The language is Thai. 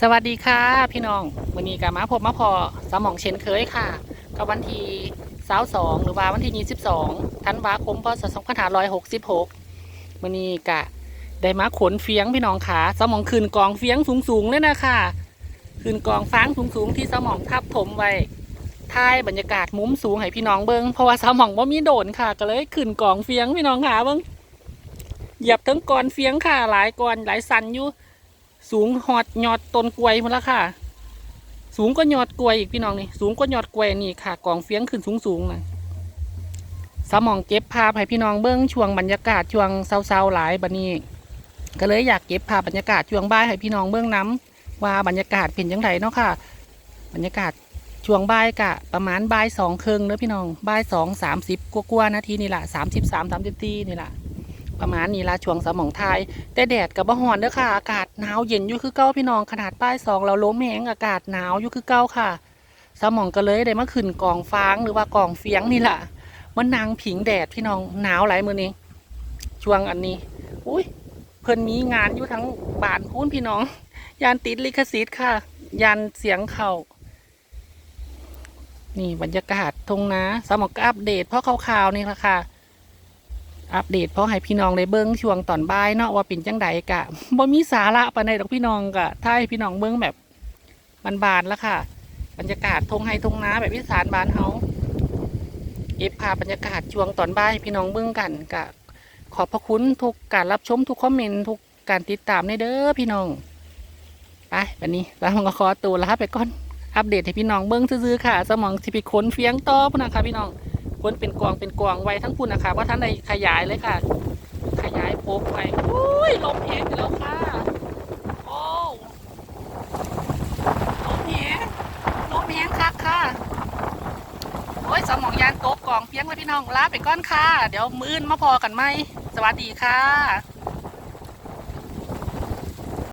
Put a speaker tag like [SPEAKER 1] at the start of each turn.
[SPEAKER 1] สวัสดีค่ะ พี่น้องวันนี้กับมาพบมาพอสมองเช่นเคยค่ะกับวันที่สาวสองหรือว่าวันที่ยี่สิบสองธันวาคมพศสองพันห้าร้อยหกสิบหกวันนี้กะได้มาขนเฟียงพี่น้องขาสมองคืนกองเฟียงสูงๆเลยนะค่ะคืนกองฟางสูงๆ ที่สมองทับถมไว้ท้ายบรรยากาศมุมสูงให้พี่น้องเบิ้งเพราะว่าสมองว่ามีโดนค่ะ ก็เลยขึ้นกองเฟียงพี่น้องขาเบิ้งเหยียบทั้งกอนเฟียงค่ะ หลายกอนหลายสันอยู่ สูงหอดยอดต้นกล้วยหมดแล้วค่ะ สูงก็ยอดกล้วยอีกพี่น้องนี่สูงก็ยอดกล้วยนี่ค่ะกองเฟียงขึ้นสูงสูงนะสมองเก็บภาพให้พี่น้องเบิ้งช่วงบรรยากาศช่วงเศร้าๆหลายบันนี้ ก็เลยอยากเก็บภาพบรรยากาศช่วงบ่ายให้พี่น้องเบิ้งน้ำว่าบรรยากาศเป็นยังไงเนาะค่ะ บรรยากาศช่วงบ่ายกะประมาณบ่ายสองครึ่งเนอะพี่น้องบ่ายสองสามสิบกว่าๆนาทีนี่แหละสามสิบสามสามสิบตีนี่แหละ ประมาณนี้ละช่วงสมองไทย แต่แดดกับบ่ฮอนเด้อค่ะ อากาศหนาวเย็นอยู่คือเก้าพี่น้องขนาดป้ายสองเราล้มแหงอากาศหนาวอยู่คือเก้าค่ะ สมองก็เลยได้มาขึ้นกองฟางหรือว่ากองเฟียงนี่แหละมันนางผิงแดดพี่น้องหนาวหลายมือนี้ ช่วงอันนี้ อุ้ยเพิ่นมีงานอยู่ทั้งบ้านพูนพี่น้อง ยานติดลิขสิทธิ์ค่ะ ยานเสียงเขานี่บรรยากาศทงนาสมองก็อัปเดตเพราะข่าวๆนี่ละค่ะ อัปเดตเพราะให้พี่น้องได้เบิ้งช่วงตอนบ่ายเนาะว่าเป็นจังใดกะบ่มีสาระปานใดดอกพี่น้องกะถ้าให้พี่น้องเบิ้งแบบบานๆแล้วค่ะ บรรยากาศทงไฮทงน้าแบบวิสานบานเฮาเก็บภาพบรรยากาศช่วงตอนบ่ายพี่น้องเบิ้งกันกะ ขอบพระคุณทุกการรับชมทุกคอมเมนต์ทุกการติดตามในเด้อพี่น้องไปวันนี้เราก็ขอตัวลาไปก่อนอัปเดตให้พี่น้องเบิ้งซื่อๆค่ะ สมองสิไปค้นเฟียงต่อพุ่นนะคะพี่น้อง คนเป็นกองเป็นกองไว้ทั้งคุณนะคะว่าท่านใดขยายเลยค่ะ ขยายโพกไปอุ้ยลมเหงอยู่แล้วค่ะโอ้ลมเหงลมเหงคักค่ะโอ้ยสมองยานโต๊ะกองเพียงไว้พี่น้องลาไปก้อนค่ะ เดี๋ยวมื้นมาพอกันไหมสวัสดีค่ะ